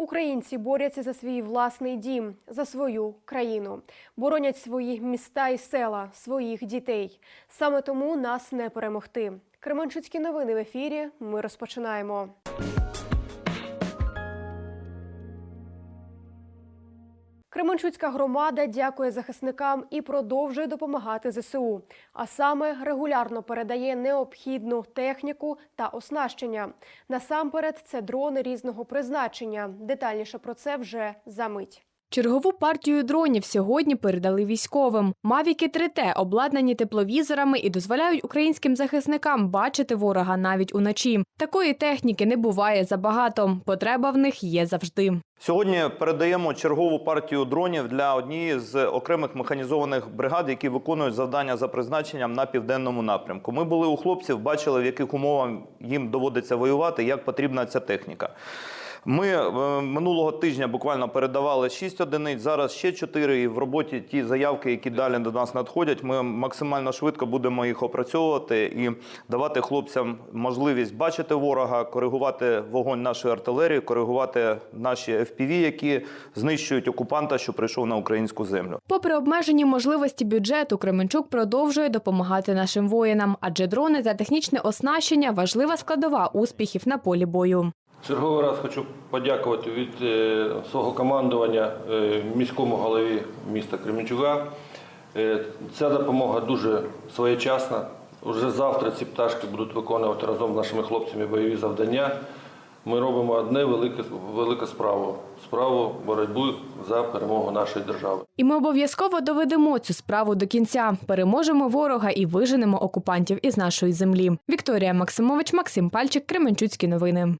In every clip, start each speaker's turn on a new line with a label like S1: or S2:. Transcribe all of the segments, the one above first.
S1: Українці борються за свій власний дім, за свою країну, боронять свої міста і села, своїх дітей. Саме тому нас не перемогти. Кременчуцькі новини в ефірі. Ми розпочинаємо. Кременчуцька громада дякує захисникам і продовжує допомагати ЗСУ. А саме регулярно передає необхідну техніку та оснащення. Насамперед, це дрони різного призначення. Детальніше про це вже за мить.
S2: Чергову партію дронів сьогодні передали військовим. Мавіки 3Т обладнані тепловізорами і дозволяють українським захисникам бачити ворога навіть уночі. Такої техніки не буває забагато. Потреба в них є завжди.
S3: Сьогодні передаємо чергову партію дронів для однієї з окремих механізованих бригад, які виконують завдання за призначенням на південному напрямку. Ми були у хлопців, бачили, в яких умовах їм доводиться воювати, як потрібна ця техніка. Ми е, минулого тижня буквально передавали 6 одиниць, зараз ще 4. І в роботі ті заявки, які далі до нас надходять, ми максимально швидко будемо їх опрацьовувати і давати хлопцям можливість бачити ворога, коригувати вогонь нашої артилерії, коригувати наші FPV, які знищують окупанта, що прийшов на українську землю.
S2: Попри обмежені можливості бюджету, Кременчук продовжує допомагати нашим воїнам, адже дрони та технічне оснащення важлива складова успіхів на полі бою.
S4: Черговий раз хочу подякувати від е, свого командування е, міському голові міста Кременчуга. Е, Ця допомога дуже своєчасна. Уже завтра ці пташки будуть виконувати разом з нашими хлопцями бойові завдання. Ми робимо одне велике, велику справу справу боротьби за перемогу нашої держави.
S2: І ми обов'язково доведемо цю справу до кінця. Переможемо ворога і виженемо окупантів із нашої землі. Вікторія Максимович, Максим Пальчик, Кременчуцькі новини.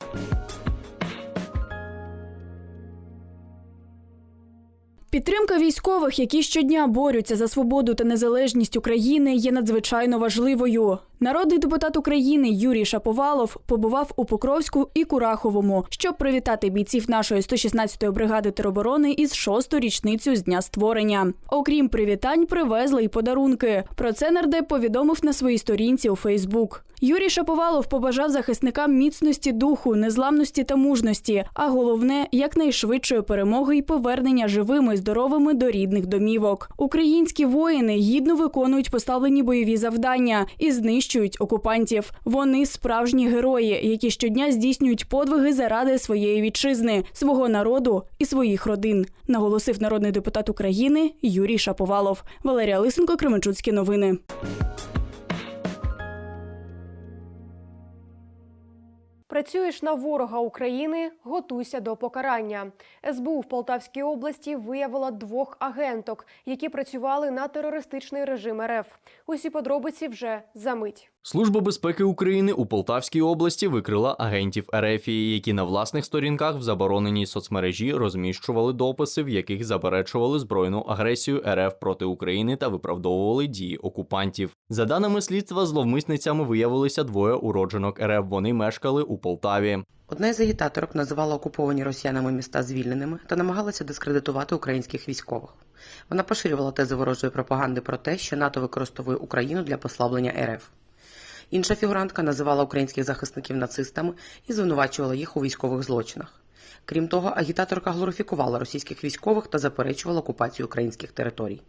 S5: Підтримка військових, які щодня борються за свободу та незалежність України, є надзвичайно важливою. Народний депутат України Юрій Шаповалов побував у Покровську і Кураховому, щоб привітати бійців нашої 116-ї бригади тероборони із шосту річницю з дня створення. Окрім привітань, привезли й подарунки. Про це нардеп повідомив на своїй сторінці у Фейсбук. Юрій Шаповалов побажав захисникам міцності духу, незламності та мужності, а головне якнайшвидшої перемоги і повернення живими здоровими до рідних домівок. Українські воїни гідно виконують поставлені бойові завдання і знищують окупантів. Вони справжні герої, які щодня здійснюють подвиги заради своєї вітчизни, свого народу і своїх родин. Наголосив народний депутат України Юрій Шаповалов. Валерія Лисенко, Кременчуцькі новини.
S1: Працюєш на ворога України, готуйся до покарання. СБУ в Полтавській області виявила двох агенток, які працювали на терористичний режим РФ. Усі подробиці вже за мить.
S6: Служба безпеки України у Полтавській області викрила агентів РФії, які на власних сторінках в забороненій соцмережі розміщували дописи, в яких заперечували збройну агресію РФ проти України та виправдовували дії окупантів. За даними слідства, зловмисницями виявилися двоє уродженок РФ. Вони мешкали у Полтаві.
S7: Одна із агітаторок називала окуповані росіянами міста звільненими та намагалася дискредитувати українських військових. Вона поширювала тези ворожої пропаганди про те, що НАТО використовує Україну для послаблення РФ. Інша фігурантка називала українських захисників нацистами і звинувачувала їх у військових злочинах. Крім того, агітаторка глорифікувала російських військових та заперечувала окупацію українських територій.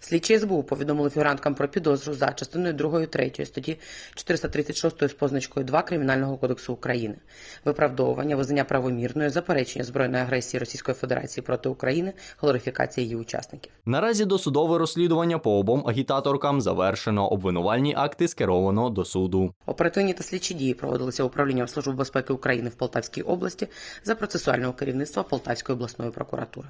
S7: Слідчі СБУ повідомили фігуранткам про підозру за частиною 2 3 статті 436 з позначкою 2 Кримінального кодексу України, виправдовування, визнання правомірної, заперечення збройної агресії Російської Федерації проти України, глорифікація її учасників.
S6: Наразі досудове розслідування по обом агітаторкам завершено. Обвинувальні акти скеровано до суду.
S7: Оперативні та слідчі дії проводилися управлінням Служби безпеки України в Полтавській області за процесуального керівництва Полтавської обласної прокуратури.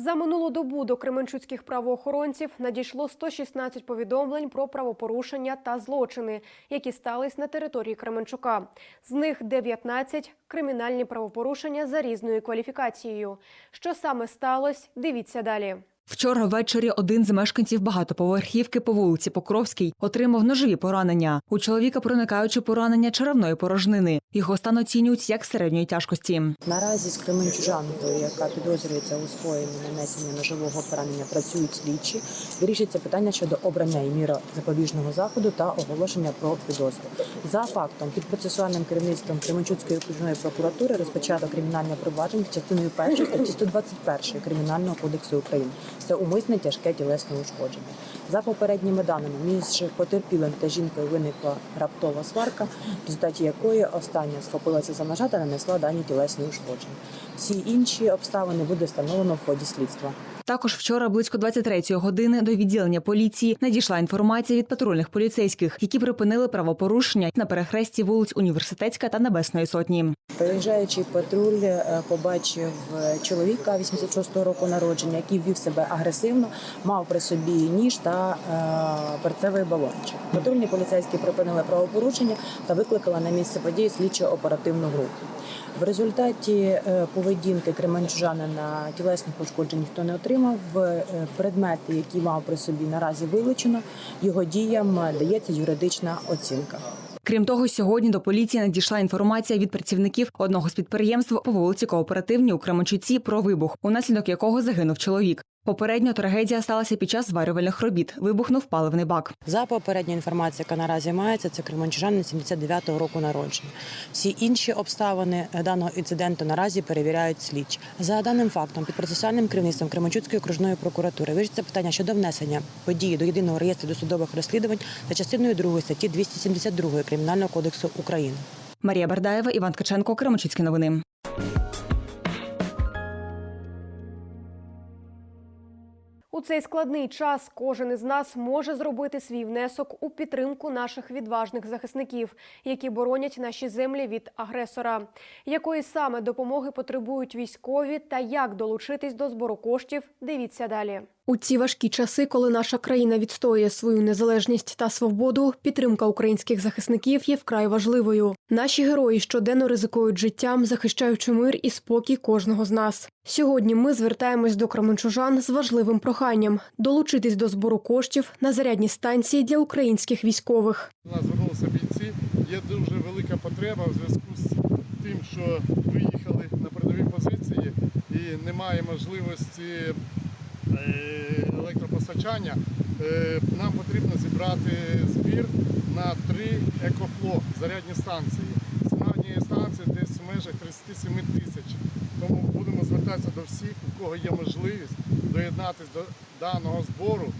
S1: За минулу добу до кременчуцьких правоохоронців надійшло 116 повідомлень про правопорушення та злочини, які стались на території Кременчука. З них 19 – кримінальні правопорушення за різною кваліфікацією. Що саме сталося, дивіться далі.
S8: Вчора ввечері один з мешканців багатоповерхівки по вулиці Покровській отримав ножові поранення. У чоловіка проникаючи поранення черевної порожнини. Його стан оцінюють як середньої тяжкості.
S9: Наразі з Кременчужанкою, яка підозрюється у скоєнні нанесення ножового поранення, працюють слідчі. Вирішиться питання щодо обрання і міра запобіжного заходу та оголошення про підозру. За фактом під процесуальним керівництвом Кременчуцької окружної прокуратури розпочато кримінальне провадження частиною першої статті 121 Кримінального кодексу України. Це умисне тяжке тілесне ушкодження. За попередніми даними, між потерпілим та жінкою виникла раптова сварка, в результаті якої остання схопилася за ножа та нанесла дані тілесні ушкодження. Всі інші обставини буде встановлено в ході слідства.
S8: Також вчора близько 23-ї години до відділення поліції надійшла інформація від патрульних поліцейських, які припинили правопорушення на перехресті вулиць Університетська та Небесної Сотні.
S9: Проїжджаючий патруль е, побачив е, чоловіка 86-го року народження, який вів себе агресивно, мав при собі ніж та е, перцевий балончик. Патрульні поліцейські припинили правопорушення та викликали на місце події слідчо-оперативну групу. В результаті поведінки кременчужанина тілесних ушкоджень ніхто не отримав. Е, Предмети, які мав при собі, наразі вилучено. Його діям е, дається юридична оцінка.
S8: Крім того, сьогодні до поліції надійшла інформація від працівників одного з підприємств по вулиці Кооперативній у Кременчуці про вибух, унаслідок якого загинув чоловік. Попередньо трагедія сталася під час зварювальних робіт. Вибухнув паливний бак.
S9: За попередньою інформацією, яка наразі мається, це кременчужанин 79-го року народження. Всі інші обставини даного інциденту наразі перевіряють слідчі. За даним фактом, під процесуальним керівництвом Кременчуцької окружної прокуратури вирішиться питання щодо внесення події до єдиного реєстру досудових розслідувань за частиною 2 статті 272 Кримінального кодексу України.
S8: Марія Бардаєва, Іван Ткаченко, Кременчуцькі новини.
S1: У цей складний час кожен із нас може зробити свій внесок у підтримку наших відважних захисників, які боронять наші землі від агресора. Якої саме допомоги потребують військові та як долучитись до збору коштів? Дивіться далі. У ці важкі часи, коли наша країна відстоює свою незалежність та свободу, підтримка українських захисників є вкрай важливою. Наші герої щоденно ризикують життям, захищаючи мир і спокій кожного з нас. Sьогодні ми звертаємось до кременчужан з важливим проханням долучитись до збору коштів на зарядні станції для українських військових.
S10: До нас звернулися бійці. Є дуже велика потреба в зв'язку з тим, що виїхали на передові позиції і немає можливості електропостачання. Е, Нам потрібно зібрати збір на три екофло зарядні станції. Ціна однієї станції десь в межах 37 тисяч. Тому будемо звертатися до всіх, у кого є можливість доєднатися до даного збору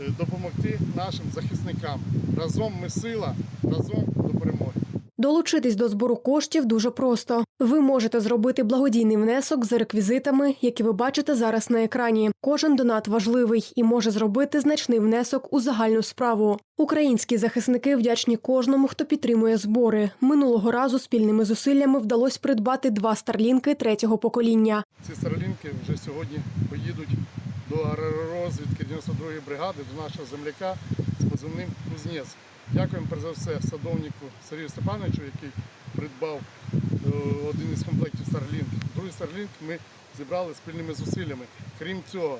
S10: е, допомогти нашим захисникам. Разом ми сила, разом до перемоги.
S1: Долучитись до збору коштів дуже просто. Ви можете зробити благодійний внесок за реквізитами, які ви бачите зараз на екрані. Кожен донат важливий і може зробити значний внесок у загальну справу. Українські захисники вдячні кожному, хто підтримує збори. Минулого разу спільними зусиллями вдалося придбати два старлінки третього покоління.
S10: Ці старлінки вже сьогодні поїдуть до аеророзвідки 92-ї бригади, до нашого земляка з позивним Кузнець. Дякуємо перш за все садовнику Сергію Степановичу, який придбав е, один із комплектів Starlink. Другий Starlink ми зібрали спільними зусиллями. Крім цього,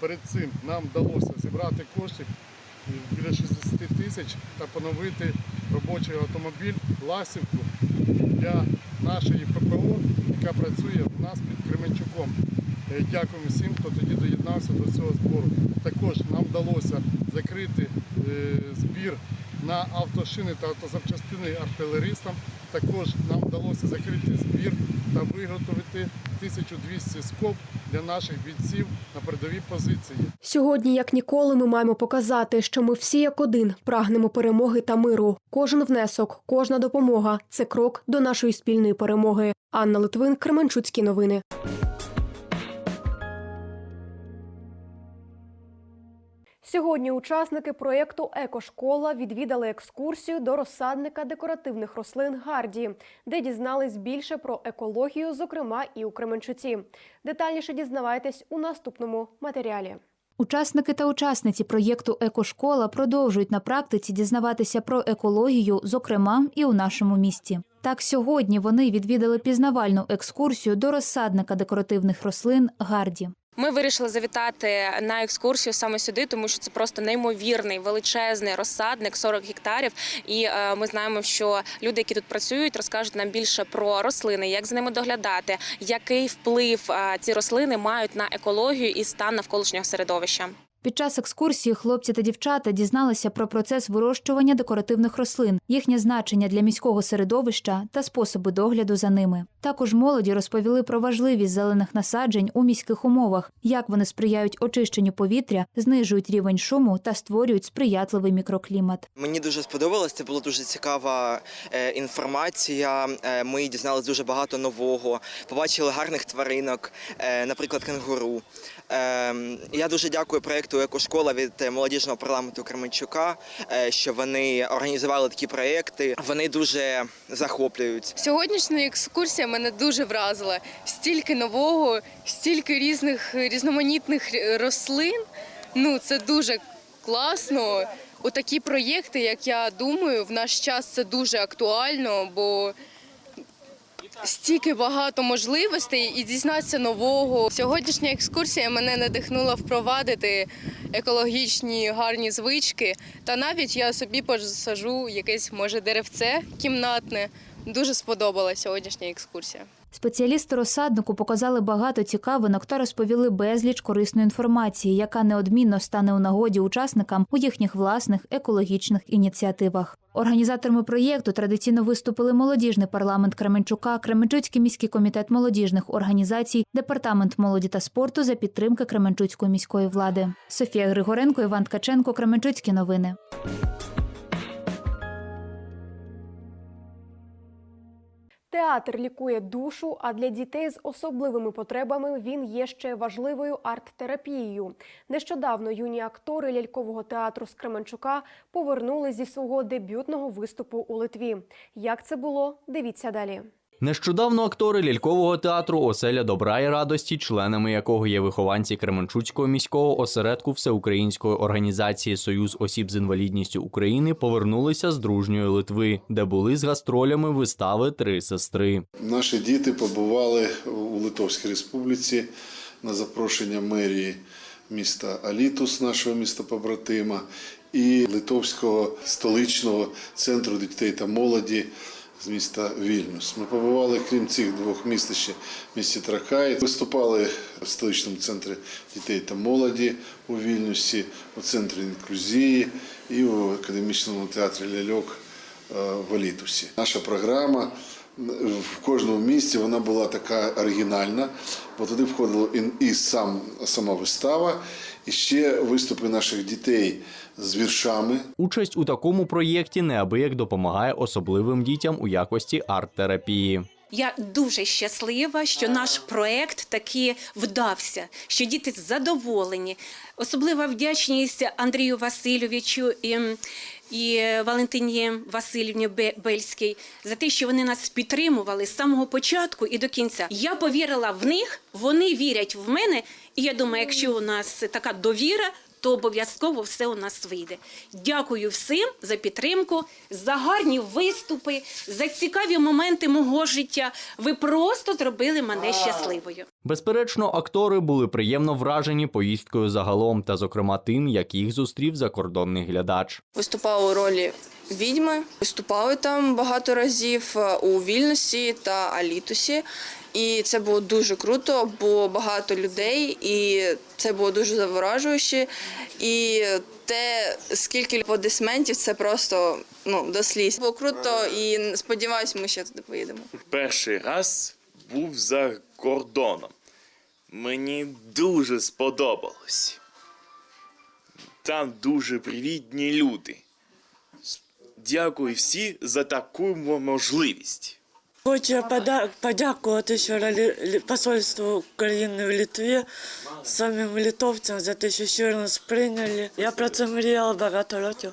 S10: перед цим нам вдалося зібрати коштів е, біля 60 тисяч та поновити робочий автомобіль Ласівку для нашої ППО, яка працює у нас під Кременчуком. Е, Дякуємо всім, хто тоді доєднався до цього збору. Також нам вдалося закрити е, збір на автошини та автозапчастини артилеристам. Також нам вдалося закрити збір та виготовити 1200 скоб для наших бійців на передовій позиції.
S1: Сьогодні, як ніколи, ми маємо показати, що ми всі як один прагнемо перемоги та миру. Кожен внесок, кожна допомога це крок до нашої спільної перемоги. Анна Литвин, Кременчуцькі новини. Сьогодні учасники проєкту Екошкола відвідали екскурсію до розсадника декоративних рослин Гарді, де дізнались більше про екологію, зокрема і у Кременчуці. Детальніше дізнавайтесь у наступному матеріалі.
S11: Учасники та учасниці проєкту Екошкола продовжують на практиці дізнаватися про екологію, зокрема і у нашому місті. Так, сьогодні вони відвідали пізнавальну екскурсію до розсадника декоративних рослин Гарді.
S12: Ми вирішили завітати на екскурсію саме сюди, тому що це просто неймовірний величезний розсадник, 40 гектарів. І е, ми знаємо, що люди, які тут працюють, розкажуть нам більше про рослини, як за ними доглядати, який вплив е, ці рослини мають на екологію і стан навколишнього середовища.
S11: Під час екскурсії хлопці та дівчата дізналися про процес вирощування декоративних рослин, їхнє значення для міського середовища та способи догляду за ними. Також молоді розповіли про важливість зелених насаджень у міських умовах, як вони сприяють очищенню повітря, знижують рівень шуму та створюють сприятливий мікроклімат.
S13: Мені дуже сподобалось. Це була дуже цікава е, інформація. Е, ми дізналися дуже багато нового. Побачили гарних тваринок, е, наприклад, кенгуру. Е, я дуже дякую проєкту Екошкола від е, молодіжного парламенту Кременчука, е, що вони організували такі проєкти. Вони дуже захоплюють.
S14: Сьогоднішня екскурсія мене дуже вразила. Стільки нового, стільки різних різноманітних рослин. Ну це дуже класно. Отакі проєкти, як я думаю, в наш час це дуже актуально, бо стільки багато можливостей і дізнатися нового. Сьогоднішня екскурсія мене надихнула впровадити екологічні гарні звички. Та навіть я собі посажу якесь може деревце кімнатне. Дуже сподобалася сьогоднішня екскурсія.
S11: Спеціалісти розсаднику показали багато цікавинок та розповіли безліч корисної інформації, яка неодмінно стане у нагоді учасникам у їхніх власних екологічних ініціативах. Організаторами проєкту традиційно виступили молодіжний парламент Кременчука, Кременчуцький міський комітет молодіжних організацій, департамент молоді та спорту за підтримки Кременчуцької міської влади. Софія Григоренко, Іван Ткаченко, Кременчуцькі новини.
S1: Театр лікує душу, а для дітей з особливими потребами він є ще важливою арт-терапією. Нещодавно юні актори лялькового театру з Кременчука повернули зі свого дебютного виступу у Литві. Як це було? Дивіться далі.
S6: Нещодавно актори лялькового театру Оселя добра і радості, членами якого є вихованці Кременчуцького міського осередку Всеукраїнської організації Союз осіб з інвалідністю України, повернулися з дружньої Литви, де були з гастролями вистави Три сестри.
S10: Наші діти побували у Литовській Республіці на запрошення мерії міста Алітус, нашого міста побратима, і Литовського столичного центру дітей та молоді з міста Вільнюс. Ми побували, крім цих двох міст, ще в місті Тракаї. Виступали в столичному центрі дітей та молоді у Вільнюсі, у центрі інклюзії і в академічному театрі Ляльок е, в Алітусі. Наша програма в кожному місті вона була така оригінальна, бо туди входила і, і сам, сама вистава, і ще виступи наших дітей з віршами.
S6: Участь у такому проєкті неабияк допомагає особливим дітям у якості арт-терапії.
S15: Я дуже щаслива, що наш проект таки вдався, що діти задоволені. Особлива вдячність Андрію Васильовичу і, і Валентині Васильівні Бе- Бельській за те, що вони нас підтримували з самого початку і до кінця. Я повірила в них, вони вірять в мене. І я думаю, якщо у нас така довіра, то обов'язково все у нас вийде. Дякую всім за підтримку, за гарні виступи, за цікаві моменти мого життя. Ви просто зробили мене щасливою.
S6: Безперечно, актори були приємно вражені поїздкою загалом, та зокрема тим, як їх зустрів закордонний глядач.
S14: Виступала у ролі відьми. Виступали там багато разів е, у Вільнюсі та Алітусі. І це було дуже круто, бо багато людей, і це було дуже заворажуюче. І те, скільки аплодисментів, це просто ну, до сліз. Було круто і сподіваюся, ми ще туди поїдемо.
S16: перший раз був за кордоном. Мені дуже сподобалось. Там дуже привітні люди. Дякую всі за таку можливість.
S17: Хочу подякувати ралі- посольству України в Литві, самим литовцям за те, що щиро нас прийняли. Я про це мріяла багато років.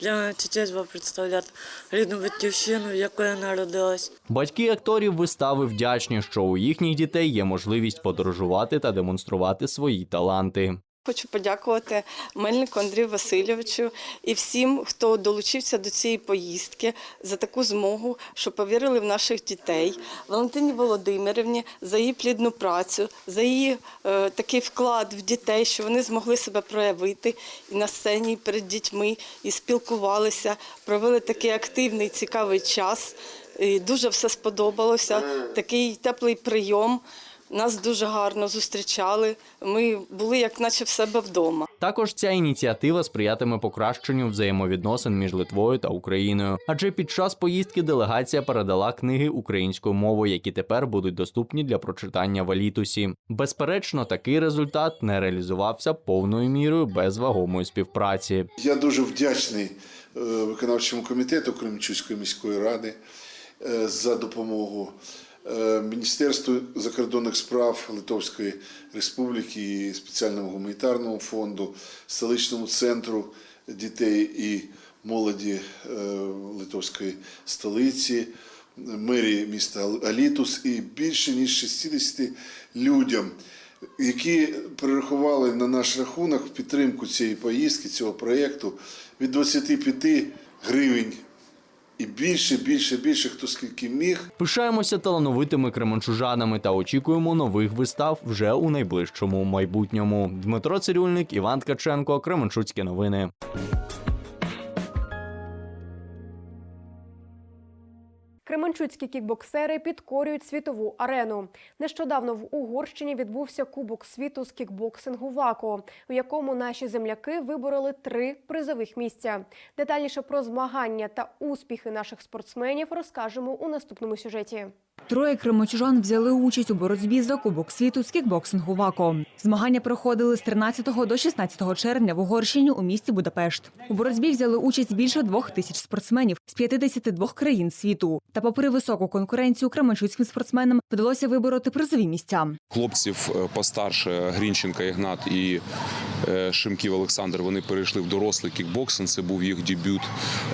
S17: Для мене честь було представляти рідну батьківщину, в якої я народилась.
S6: Батьки акторів вистави вдячні, що у їхніх дітей є можливість подорожувати та демонструвати свої таланти.
S18: Хочу подякувати Мельнику Андрію Васильовичу і всім, хто долучився до цієї поїздки за таку змогу, що повірили в наших дітей, Валентині Володимирівні за її плідну працю, за її е, такий вклад в дітей, що вони змогли себе проявити і на сцені і перед дітьми, і спілкувалися, провели такий активний, цікавий час. І дуже все сподобалося. Такий теплий прийом. Нас дуже гарно зустрічали. Ми були як наче в себе вдома.
S6: Також ця ініціатива сприятиме покращенню взаємовідносин між Литвою та Україною. Адже під час поїздки делегація передала книги українською мовою, які тепер будуть доступні для прочитання в Алітусі. Безперечно, такий результат не реалізувався повною мірою без вагомої співпраці.
S19: Я дуже вдячний е, виконавчому комітету Кременчуцької міської ради е, за допомогу. Е, Міністерству закордонних справ Литовської Республіки спеціальному гуманітарному фонду, столичному центру дітей і молоді е, Литовської столиці, мерії міста Алітус і більше ніж 60 людям, які перерахували на наш рахунок підтримку цієї поїздки, цього проєкту від 25 гривень. І більше, більше, більше, хто скільки міг.
S6: Пишаємося талановитими кременчужанами та очікуємо нових вистав вже у найближчому майбутньому. Дмитро Цирюльник, Іван Ткаченко, Кременчуцькі новини.
S1: Кременчуцькі кікбоксери підкорюють світову арену. Нещодавно в Угорщині відбувся Кубок світу з кікбоксингу ВАКО, у якому наші земляки вибороли три призових місця. Детальніше про змагання та успіхи наших спортсменів розкажемо у наступному сюжеті.
S8: Троє кримочужан взяли участь у боротьбі за Кубок світу з кікбоксингу ВАКО. Змагання проходили з 13 до 16 червня в Угорщині у місті Будапешт. У боротьбі взяли участь більше двох тисяч спортсменів з 52 країн світу. Та, попри високу конкуренцію, кременчуцьким спортсменам вдалося вибороти призові місця.
S20: Хлопців е, постарше Грінченка Ігнат і е, Шимків Олександр. Вони перейшли в дорослий кікбоксинг. Це був їх дебют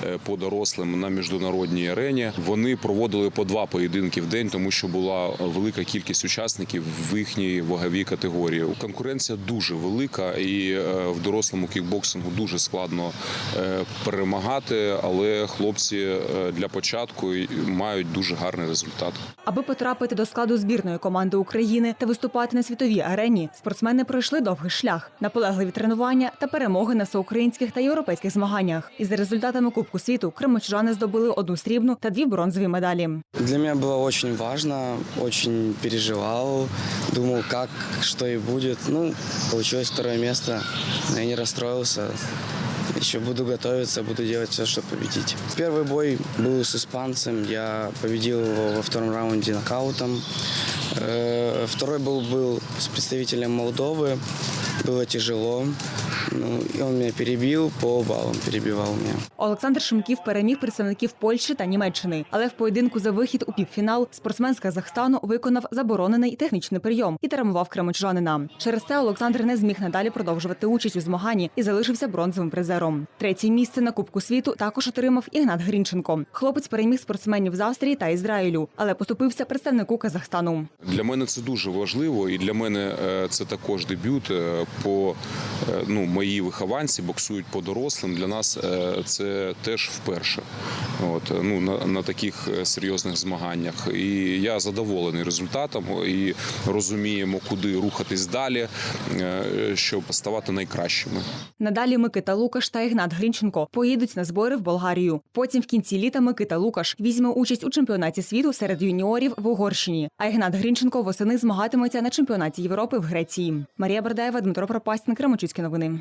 S20: е, по дорослим на міжнародній арені. Вони проводили по два поєдинки в день, тому що була велика кількість учасників в їхній ваговій категорії. Конкуренція дуже велика, і е, в дорослому кікбоксингу дуже складно е, перемагати. Але хлопці е, для початку мають дуже гарний результат.
S8: Аби потрапити до складу збірної команди України та виступати на світовій арені, спортсмени пройшли довгий шлях, наполегливі тренування та перемоги на всеукраїнських та європейських змаганнях. І за результатами Кубку світу кримочужани здобули одну срібну та дві бронзові медалі.
S21: Для меня было очень важно, очень переживал, думал, как, что и будет. Ну, получилось второе место, но я не расстроился. Еще буду готовиться, буду делать все, чтобы победить. Первый бой был с испанцем, я победил его во втором раунде нокаутом. Э, Второй был, был с представителем Молдовы, было тяжело. Ну, и он меня перебил, по баллам перебивал меня.
S8: Олександр Шимків переміг представників Польщі та Німеччини, але в поєдинку за вихід у півфінал спортсмен з Казахстану виконав заборонений технічний прийом і травмував кремочанина. Через це Олександр не зміг надалі продовжувати участь у змаганні і залишився бронзовим призером. Третє місце на Кубку світу також отримав Ігнат Грінченко. Хлопець переміг спортсменів з Австрії та Ізраїлю, але поступився представнику Казахстану.
S20: Для мене це дуже важливо, і для мене е, це також дебют. е, По е, ну, мої вихованці боксують по дорослим. Для нас е, це теж вперше. От е, ну на, на таких е, серйозних змаганнях. І я задоволений результатом і розуміємо, куди рухатись далі, щоб ставати найкращими.
S8: Надалі Микита Лукаш та Ігнат Грінченко поїдуть на збори в Болгарію. Потім в кінці літа Микита Лукаш візьме участь у чемпіонаті світу серед юніорів в Угорщині. А Ігнат Грінченко восени змагатиметься на чемпіонаті Європи в Греції. Марія Бердаєва, Дмитро Пропастін, Кремочуцькі новини.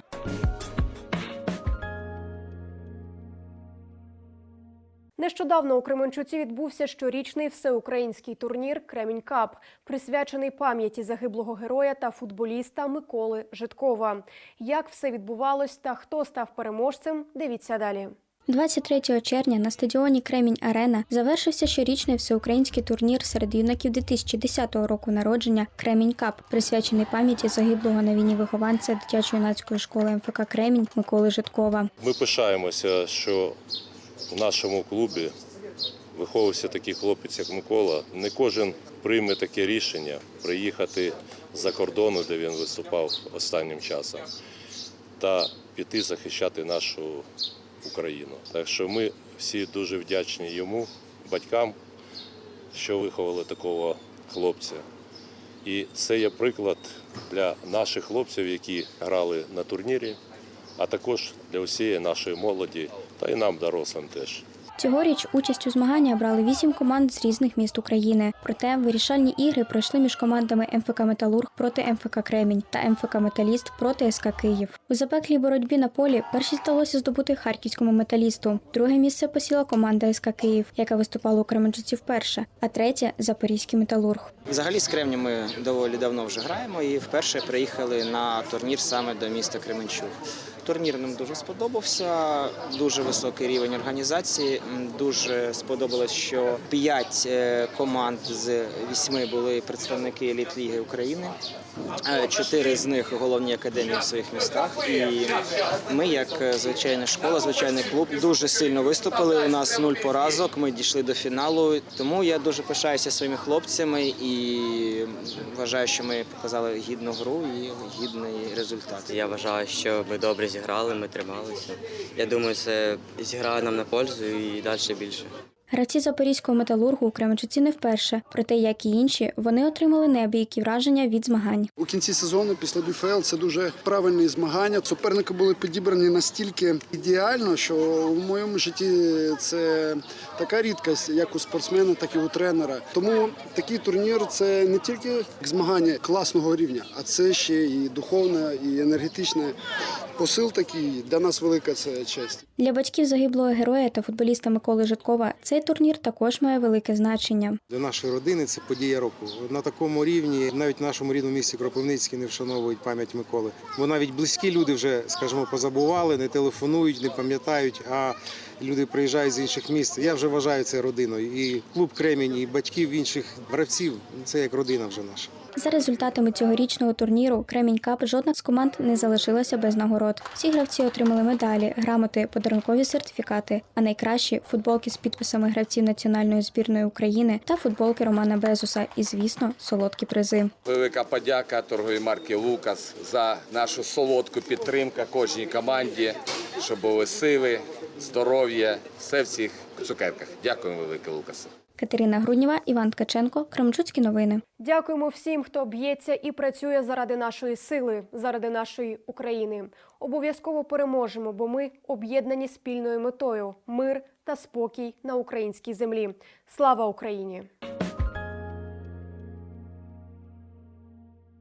S1: Нещодавно у Кременчуці відбувся щорічний всеукраїнський турнір Кремінь Кап, присвячений пам'яті загиблого героя та футболіста Миколи Житкова. Як все відбувалось та хто став переможцем, дивіться далі.
S22: 23 червня на стадіоні Кремінь Арена завершився щорічний всеукраїнський турнір серед юнаків 2010 року народження Кремінь Кап, присвячений пам'яті загиблого на війні вихованця дитячо-юнацької школи МФК Кремінь Миколи Житкова.
S23: Ми пишаємося, що в нашому клубі
S24: виховувався такий хлопець, як Микола, не кожен прийме таке рішення приїхати за кордону, де він виступав останнім часом, та піти захищати нашу Україну. Так що ми всі дуже вдячні йому, батькам, що виховали такого хлопця. І це є приклад для наших хлопців, які грали на турнірі, а також для усієї нашої молоді та й нам, дорослим теж.
S22: Цьогоріч участь у змаганнях брали вісім команд з різних міст України. Проте вирішальні ігри пройшли між командами МФК Металург проти МФК Кремінь та МФК Металіст проти СК Київ. У запеклій боротьбі на полі першість вдалося здобути харківському металісту. Друге місце посіла команда СК Київ, яка виступала у Кременчуці вперше, а третє запорізький металург.
S25: Взагалі з Кремнем ми доволі давно вже граємо і вперше приїхали на турнір саме до міста Кременчук. Турнір нам дуже сподобався, дуже високий рівень організації. Дуже сподобалось, що п'ять е, команд з вісьми були представники еліт Ліги України. Е, Чотири з них головні академії в своїх містах. І ми, як е, звичайна школа, звичайний клуб, дуже сильно виступили. У нас нуль поразок. Ми дійшли до фіналу. Тому я дуже пишаюся своїми хлопцями і вважаю, що ми показали гідну гру і гідний результат.
S21: Я вважаю, що ми добре зіграли, ми трималися. Я думаю, це зіграє нам на пользу і далі більше.
S22: Гравці запорізького металургу у Кременчуці не вперше, проте, як і інші, вони отримали неабиякі враження від змагань.
S23: У кінці сезону після БФЛ це дуже правильні змагання. Суперники були підібрані настільки ідеально, що в моєму житті це така рідкість, як у спортсмена, так і у тренера. Тому такий турнір це не тільки змагання класного рівня, а це ще і духовне, і енергетичне посил такий. Для нас велика це честь.
S22: Для батьків загиблого героя та футболіста Миколи Житкова цей турнір також має велике значення.
S26: Для нашої родини це подія року. На такому рівні навіть в нашому рідному місті Кропивницький не вшановують пам'ять Миколи. Бо навіть близькі люди вже, скажімо, позабували, не телефонують, не пам'ятають, а люди приїжджають з інших міст. Я вже вважаю це родиною. І клуб Кремінь, і батьків інших гравців це як родина вже наша.
S22: За результатами цьогорічного турніру Кремінь Кап жодна з команд не залишилася без нагород. Всі гравці отримали медалі, грамоти, подарункові сертифікати, а найкращі футболки з підписами гравців національної збірної України та футболки Романа Безуса. І, звісно, солодкі призи.
S27: Велика подяка торговій марки Лукас за нашу солодку підтримку кожній команді, щоб були сили, здоров'я, все в цих цукерках. Дякуємо велике, Лукасе.
S22: Катерина Груднєва, Іван Ткаченко, Кремчуцькі новини.
S1: Дякуємо всім, хто б'ється і працює заради нашої сили, заради нашої України. Обов'язково переможемо, бо ми об'єднані спільною метою мир та спокій на українській землі. Слава Україні!